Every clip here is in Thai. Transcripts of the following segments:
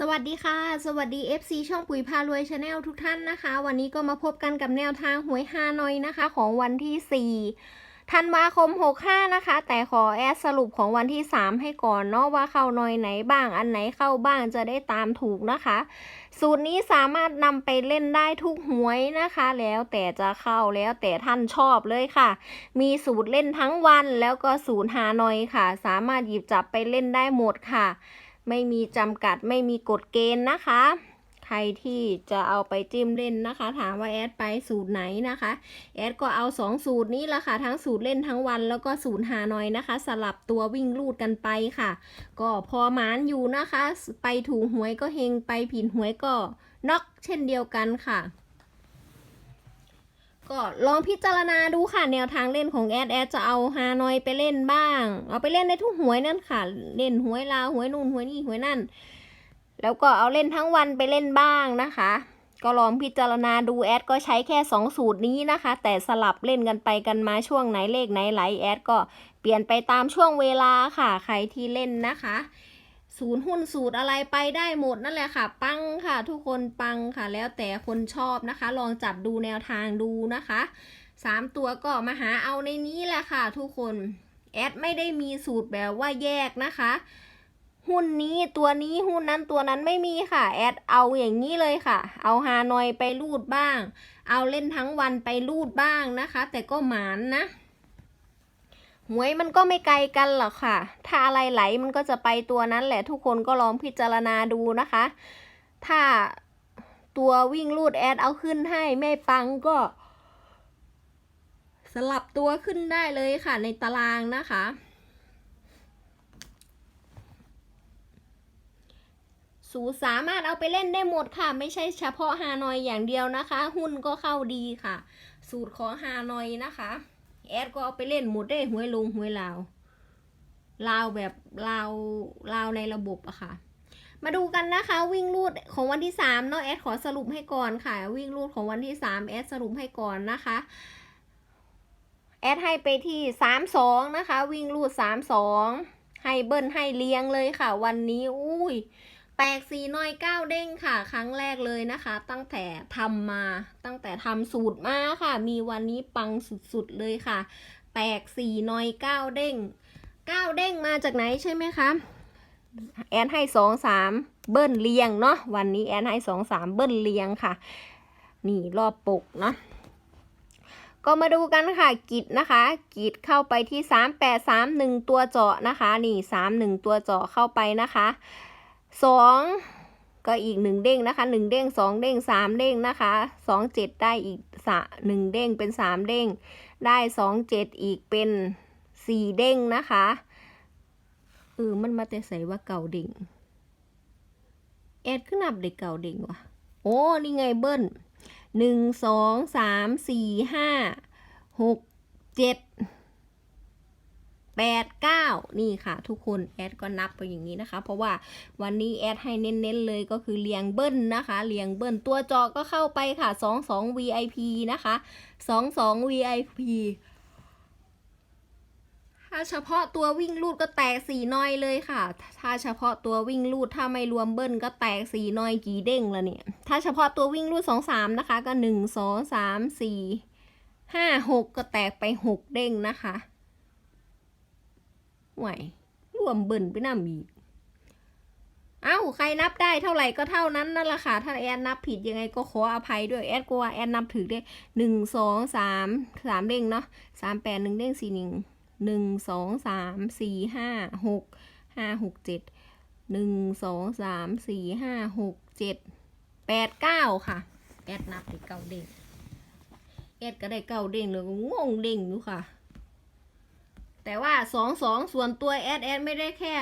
สวัสดีค่ะ สวัสดี FC ช่องปุ๋ยพารวยชาแนลทุกท่านนะคะ วันนี้ก็มาพบกันกับแนวทางหวยฮานอยนะคะ ของวันที่4ธันวาคม 65 นะคะ แต่ขอแอดสรุปของวันที่ 3 ให้ก่อนเนาะว่าเข้าหนอยไหนบ้างอันไหนเข้าบ้างจะได้ตามถูกนะคะ สูตรนี้สามารถนำไปเล่นได้ทุกหวยนะคะ แล้วแต่จะเข้าแล้วแต่ท่านชอบเลยค่ะ มีสูตรเล่นทั้งวันแล้วก็สูตรฮาหนอยค่ะ สามารถหยิบจับไปเล่นได้หมดค่ะ ไม่มีจำกัดไม่มีกฎเกณฑ์นะคะ ใครที่จะเอาไปจิ้มเล่นนะคะ ถามว่าแอดไปสูตรไหนนะคะ แอดก็เอาสองสูตรนี้ละค่ะ ทั้งสูตรเล่นทั้งวันแล้วก็สูตรหาหน่อยนะคะ สลับตัววิ่งลูดกันไปค่ะ ก็พอหมานอยู่นะคะ ไปถูหวยก็เฮงไปผิดหวยก็น็อกเช่นเดียวกันค่ะ ก็ลองพิจารณาดูค่ะ แนวทางเล่นของแอดแอดจะเอาฮานอยไปเล่นบ้าง เอาไปเล่นในทุกหวยนั่นค่ะ เล่นหวยลาวหวยนู่นหวยนี่หวยนั่น แล้วก็เอาเล่นทั้งวันไปเล่นบ้างนะคะ ก็ลองพิจารณาดูแอดก็ใช้แค่ 2 สูตรนี้นะคะ แต่สลับเล่นกันไปกันมาช่วงไหนเลขไหนไหลแอดก็เปลี่ยนไปตามช่วงเวลาค่ะ ใครที่เล่นนะคะ ศูนย์หุ้นสูตรอะไรไปได้หมดนั่นแหละค่ะ ปังค่ะ ทุกคนปังค่ะ แล้วแต่คนชอบนะคะ ลองจับดูแนวทางดูนะคะสามตัวก็มาหาเอาในนี้แหละค่ะ ทุกคนแอดไม่ได้มีสูตรแบบว่าแยกนะคะ หุ้นนี้ตัวนี้หุ้นนั้นตัวนั้นไม่มีค่ะ แอดเอาอย่างนี้เลยค่ะ เอาฮานอยไปรูดบ้าง เอาเล่นทั้งวันไปรูดบ้างนะคะ แต่ก็หมานนะ หวยมันก็ไม่ไกลกันหรอกค่ะ ถ้าอะไรไหลมันก็จะไปตัวนั้นแหละทุกคนก็ลองพิจารณาดูนะคะ ถ้าตัววิ่งรูดแอดเอาขึ้นให้ไม่ปังก็ สลับตัวขึ้นได้เลยค่ะ ในตารางนะคะ สูตรสามารถเอาไปเล่นได้หมดค่ะ ไม่ใช่เฉพาะฮานอยอย่างเดียวนะคะ หุ้นก็เข้าดีค่ะ สูตรของฮานอยนะคะ แอดก็เอาไปเล่นหมดได้หวยลงหวยลาวลาวแบบลาวลาวในระบบอะค่ะ มาดูกันนะคะ วิ่งรูดของวันที่3เนาะแอดขอสรุปให้ก่อนค่ะ วิ่งรูดของวันที่3แอดสรุปให้ก่อนนะคะแอดให้ไปที่32นะคะ วิ่งรูด32ให้เบิ้ลให้เลี้ยงเลยค่ะ วันนี้อุ้ย แตกสีน้อยเก้าเด้งค่ะ ครั้งแรกเลยนะคะ ตั้งแต่ทำมาตั้งแต่ทำสูตรมาค่ะ มีวันนี้ปังสุดๆเลยค่ะ แตกสีน้อยเก้าเด้งเก้าเด้งมาจากไหนใช่ไหมคะแอนให้สองสามเบิ้ลเลียงเนาะวันนี้แอนให้สองสามเบิ้ลเลียงค่ะ นี่รอบปกเนาะก็มาดูกันค่ะกิจนะคะกิจเข้าไปที่สามแปดสามหนึ่งตัวเจาะนะคะ นี่สามหนึ่งตัวเจาะเข้าไปนะคะ สองก็อีกหนึ่งเด้งนะคะหนึ่งเด้งสองเด้งสามเด้งนะคะสองเจ็ดได้อีกสะหนึ่งเด้งเป็นสามเด้งได้สองเจ็ดอีกเป็นสี่เด้งนะคะเออมันมาแต่ใส่ว่าเก่าเด้งแอดขึ้นนับเด็กเก่าเด้งวะโอ้นี่ไงเบิ้ลหนึ่งสองสามสี่ห้าหกเจ็ด แปดเก้านี่ค่ะ ทุกคนแอดก็นับไปอย่างนี้นะคะ เพราะว่าวันนี้แอดให้เน้นๆเลยก็คือเลียงเบิ้ลนะคะเลียงเบิ้ลตัวจอก็เข้าไปค่ะสองสอง VIP นะคะสองสอง VIP ถ้าเฉพาะตัววิ่งลูดก็แตกสีน้อยเลยค่ะ ถ้าเฉพาะตัววิ่งลูดถ้าไม่รวมเบิ้ลก็แตกสีน้อยกี่เด้งละเนี่ย ถ้าเฉพาะตัววิ่งลูดสองสามนะคะ ก็หนึ่งสองสามสี่ห้าหกก็แตกไปหกเด้งนะคะ หวยรวมเบิ้ลไปน้ำอีก เอ้า ใครนับได้เท่าไหร่ก็เท่านั้นนั่นแหละค่ะ ถ้าแอนนับผิดยังไงก็ขออภัยด้วย แอดก็ว่าแอนนับถือได้หนึ่งสองสามสามเด้งเนาะสามแปดหนึ่งเด้งสี่หนึ่งหนึ่งสองสามสี่ห้าหกห้าหกเจ็ดหนึ่งสองสามสี่ห้าหกเจ็ดแปดเก้าค่ะ แอดนับได้เก้าเด้งแอดก็ได้เก้าเด้งเลยก็งงเด้งอยู่ค่ะ แต่ว่าสองสองส่วนตัวแอดแอดไม่ได้แค่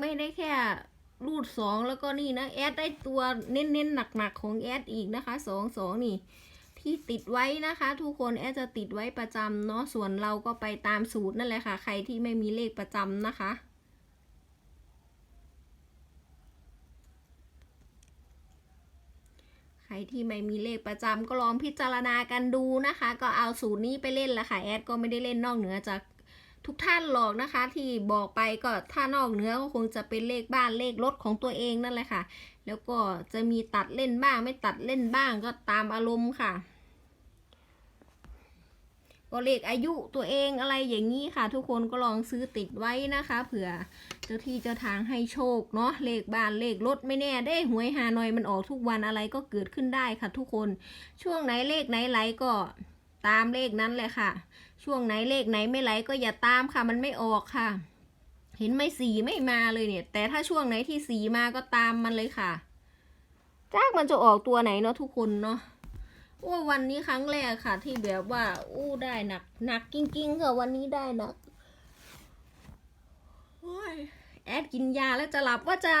ไม่ได้แค่รูดสองแล้วก็นี่นะแอดได้ตัวเน้นๆหนักๆของแอดอีกนะคะสองสองนี่ ที่ติดไว้นะคะ ทุกคนแอดจะติดไว้ประจำเนาะส่วนเราก็ไปตามสูตรนั่นแหละค่ะ ใครที่ไม่มีเลขประจำนะคะใครที่ไม่มีเลขประจำก็ลองพิจารณากันดูนะคะ ก็เอาสูตรนี้ไปเล่นละค่ะ แอดก็ไม่ได้เล่นนอกเหนือจาก ทุกท่านหรอกนะคะ ที่บอกไปก็ถ้านอกเหนือก็คงจะเป็นเลขบ้านเลขรถของตัวเองนั่นแหละค่ะ แล้วก็จะมีตัดเล่นบ้าง ไม่ตัดเล่นบ้างก็ตามอารมณ์ค่ะ ก็เลขอายุตัวเองอะไรอย่างนี้ค่ะ ทุกคนก็ลองซื้อติดไว้นะคะ เผื่อเจ้าที่เจ้าทางให้โชคเนาะเลขบ้านเลขรถไม่แน่ได้หวยฮานอยมันออกทุกวันอะไรก็เกิดขึ้นได้ค่ะ ทุกคนช่วงไหนเลขไหนไหลก็ ตามเลขนั้นแหละค่ะ ช่วงไหนเลขไหนไม่ไหลก็อย่าตามค่ะ มันไม่ออกค่ะ เห็นไหม่สีไม่มาเลยเนี่ย แต่ถ้าช่วงไหนที่สีมาก็ตามมันเลยค่ะจากมันจะออกตัวไหนเนาะทุกคนเนาะว่าวันนี้ครั้งแรกค่ะ ที่แบบว่า อู้ได้หนักหนักจริงๆค่ะวันนี้ได้หนักโอ้ยแอดกินยาแล้วจะหลับว่าจะ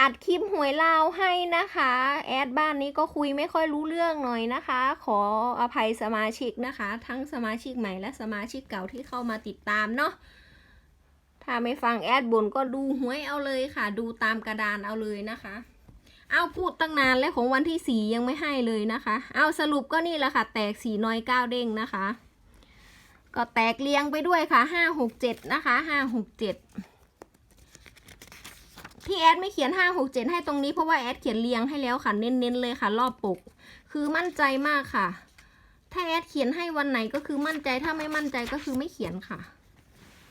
อัดคลิปหวยลาวให้นะคะ แอดบ้านนี้ก็คุยไม่ค่อยรู้เรื่องหน่อยนะคะ ขออภัยสมาชิกนะคะ ทั้งสมาชิกใหม่และสมาชิกเก่าที่เข้ามาติดตามเนาะถ้าไม่ฟังแอดบนก็ดูหวยเอาเลยค่ะ ดูตามกระดานเอาเลยนะคะเอาพูดตั้งนานแล้วของวันที่สี่ยังไม่ให้เลยนะคะ เอาสรุปก็นี่แหละค่ะ แตกสี่น้อยเก้าเด้งนะคะ ก็แตกเรียงไปด้วยค่ะห้าหกเจ็ดนะคะห้าหกเจ็ด ที่แอดไม่เขียนห้าหกเจ็ดให้ตรงนี้เพราะว่าแอดเขียนเรียงให้แล้วค่ะเน้นๆเลยค่ะ รอบปก คือมั่นใจมากค่ะ ถ้าแอดเขียนให้วันไหนก็คือมั่นใจถ้าไม่มั่นใจก็คือไม่เขียนค่ะ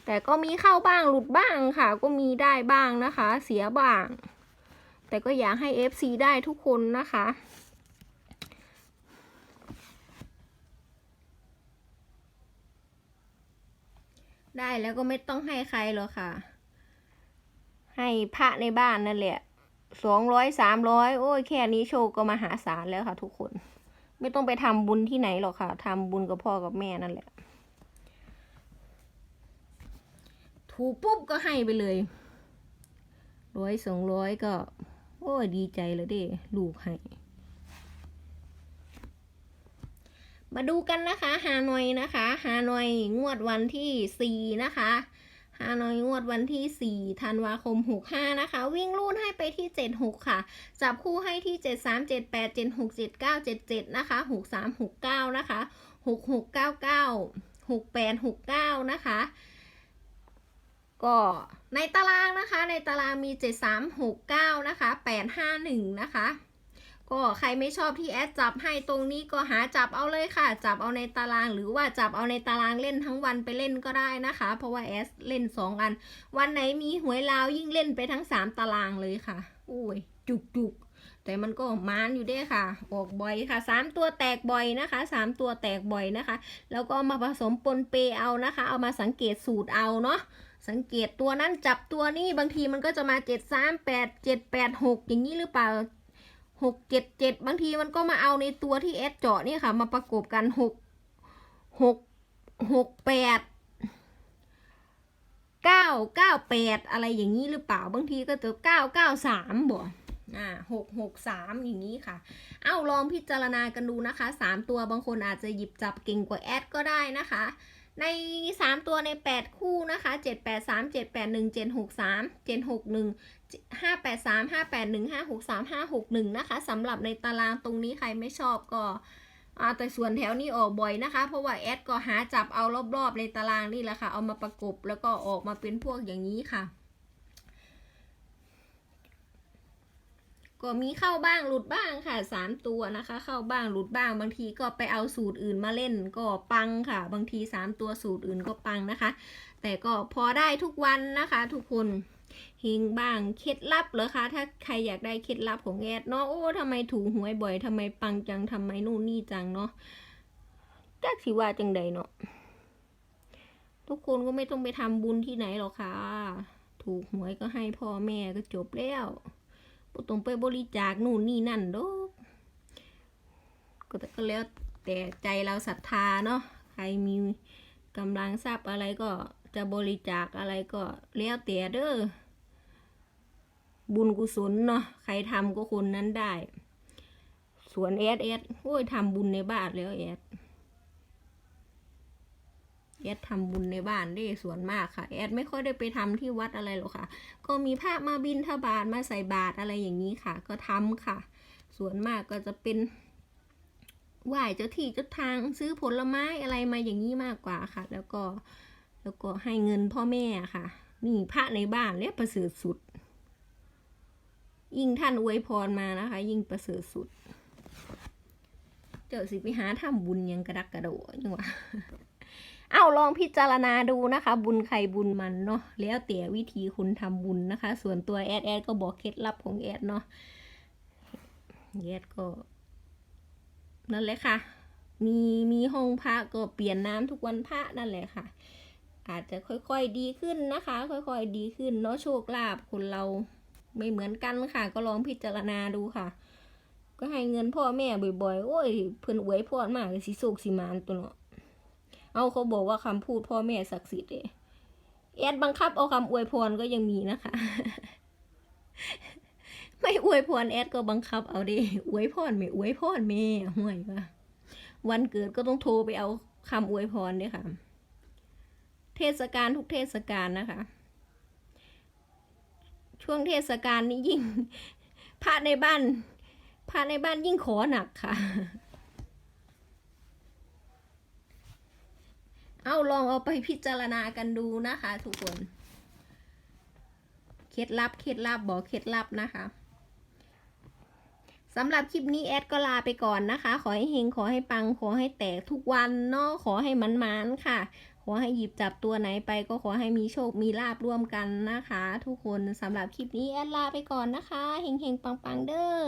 แต่ก็มีเข้าบ้างหลุดบ้างค่ะ ก็มีได้บ้างนะคะ เสียบ้าง แต่ก็อยากให้ FC ได้ทุกคนนะคะได้แล้วก็ไม่ต้องให้ใครหรอกค่ะ ให้พระในบ้านนั่นแหละสองร้อยสามร้อยโอ้ยแค่นี้โชคก็มหาศาลแล้วค่ะ ทุกคน ไม่ต้องไปทำบุญที่ไหนหรอกค่ะทำบุญกับพ่อกับแม่นั่นแหละ ถูกปุ๊บก็ให้ไปเลยร้อยสองร้อยก็ โอ้ยดีใจเลยเด้ลูกให้มาดูกันนะคะ ฮานอยนะคะ ฮานอยงวดวันที่สี่นะคะ ฮานอยงวดวันที่สี่ธันวาคมหกห้านะคะ วิ่งลูดให้ไปที่เจ็ดหกค่ะ จับคู่ให้ที่เจ็ดสามเจ็ดแปดเจ็ดหกเจ็ดเก้าเจ็ดเจ็ดนะคะหกสามหกเก้านะคะหกหกเก้าเก้าหกแปดหกเก้านะคะ ก็ในตารางนะคะ ในตารางมี 7369 นะคะ 851 นะคะ ก็ใครไม่ชอบที่แอดจับให้ตรงนี้ก็หาจับเอาเลยค่ะ จับเอาในตาราง หรือว่าจับเอาในตารางเล่นทั้งวันไปเล่นก็ได้นะคะ เพราะว่าแอดเล่น 2 อัน วันไหนมีหวยลาวยิ่งเล่นไปทั้ง 3 ตารางเลยค่ะอุ้ยจุกจุกแต่มันก็มานอยู่ด้วยค่ะ ออกบ่อยค่ะ 3 ตัวแตกบ่อยนะคะ 3 ตัวแตกบ่อยนะคะ แล้วก็มาผสมปนเปเอานะคะ เอามาสังเกตสูตรเอาเนาะสังเกตตัวนั้นจับตัวนี้บางทีมันก็จะมาเจ็ดสามแปดเจ็ดแปดหกอย่างนี้หรือเปล่า หกเจ็ดเจ็ดบางทีมันก็มาเอาในตัวที่แอดเจาะนี่ค่ะ มาประกบกันหกหกหกแปดเก้าเก้าแปดอะไรอย่างนี้หรือเปล่าบางทีก็จะเก้าเก้าสามบ่อ่าหกหกสามอย่างนี้ค่ะ เอาลองพิจารณากันดูนะคะสามตัวบางคนอาจจะหยิบจับเก่งกว่าแอดก็ได้นะคะ ใน3ตัวใน8คู่นะคะ7 8 3 7 8 1 7 6 3 7 6 1 5 8 3 5 8 1 5 6 3 5 6 1นะคะสำหรับในตารางตรงนี้ใครไม่ชอบก็อาแต่ส่วนแถวนี้ออกบ่อยนะคะ เพราะว่าแอดก็หาจับเอารอบๆในตารางนี่แหละค่ะ เอามาประกบแล้วก็ออกมาเป็นพวกอย่างนี้ค่ะ ก็มีเข้าบ้างหลุดบ้างค่ะสามตัวนะคะ เข้าบ้างหลุดบ้างบางทีก็ไปเอาสูตรอื่นมาเล่นก็ปังค่ะ บางทีสามตัวสูตรอื่นก็ปังนะคะ แต่ก็พอได้ทุกวันนะคะ ทุกคน เฮงบ้าง เคล็ดลับเหรอคะ ถ้าใครอยากได้เคล็ดลับของแอดเนาะ โอ้ทำไมถูกหวยบ่อยทำไมปังจังทำไมนู่นนี่จังเนาะจักสิว่าจังใดเนาะ ทุกคนก็ไม่ต้องไปทำบุญที่ไหนหรอกค่ะ ถูกหวยก็ให้พ่อแม่ก็จบแล้วบ่ต้องไปบริจาคนู่นนี่นั่นดอกก็แต่ก็แล้วแต่ใจเราศรัทธาเนาะ ใครมีกำลังทรัพย์อะไรก็จะบริจาคอะไรก็แล้วแต่เด้อ บุญกุศลเนาะใครทำก็คนนั้นได้ส่วนแอดแอดโอ้ยทำบุญในบ้านแล้วแอดแอดทำบุญในบ้านได้ส่วนมากค่ะ แอดไม่ค่อยได้ไปทำที่วัดอะไรหรอกค่ะ ก็มีพระมาบินทบาทมาใส่บาตรอะไรอย่างนี้ค่ะ ก็ทำค่ะ ส่วนมากก็จะเป็นไหว้เจ้าที่เจ้าทางซื้อผลไม้อะไรมาอย่างนี้มากกว่าค่ะ แล้วก็แล้วก็ให้เงินพ่อแม่ค่ะ นี่พระในบ้านเนี่ยประเสริฐสุด ยิ่งท่านอวยพรมานะคะ ยิ่งประเสริฐสุด เจ้าสิไปหาทำบุญยังกระดักกระโดดยังวะเอาลองพิจารณาดูนะคะ บุญใครบุญมันเนาะแล้วแต่วิธีคุณทำบุญนะคะ ส่วนตัวแอดแอดก็บอกเคล็ดลับของแอดเนาะแอดก็ นั่นแหละค่ะ มีมีห้องพระก็เปลี่ยนน้ำทุกวันพระนั่นแหละค่ะ อาจจะค่อยๆดีขึ้นนะคะ ค่อยๆดีขึ้นเนาะโชคลาภคนเรา ไม่เหมือนกันค่ะ ก็ลองพิจารณาดูค่ะ ก็ให้เงินพ่อแม่บ่อยๆ โอ้ยเพิ่นอวยพรมากเลยสิโศกสิมานตัวเนาะเอาเขาบอกว่าคำพูดพ่อแม่ศักดิ์สิทธิ์เอแอดบังคับเอาคำอวยพรก็ยังมีนะคะ ไม่อวยพรแอดก็บังคับเอาด้อวยพรไม่อวยพรแม่ห่วยว่าวันเกิดก็ต้องโทรไปเอาคำอวยพรเนี่ยค่ะ เทศกาลทุกเทศกาลนะคะ ช่วงเทศกาลนี้ยิ่งพระในบ้านพระในบ้านยิ่งขอหนักค่ะ เอาลองเอาไปพิจารณากันดูนะคะทุกคน เคล็ดลับเคล็ดลับบอกเคล็ดลับนะคะสำหรับคลิปนี้แอดก็ลาไปก่อนนะคะ ขอให้เฮงขอให้ปัง ขอให้แตกทุกวันเนาะขอให้มันมันค่ะ อให้หยิบจับตัวไหนไปก็ขอให้มีโชคมีลาบร่วมกันนะคะ ทุกคนสำหรับคลิปนี้แอดลาไปก่อนนะคะเฮงเฮงปังปังๆเด้อ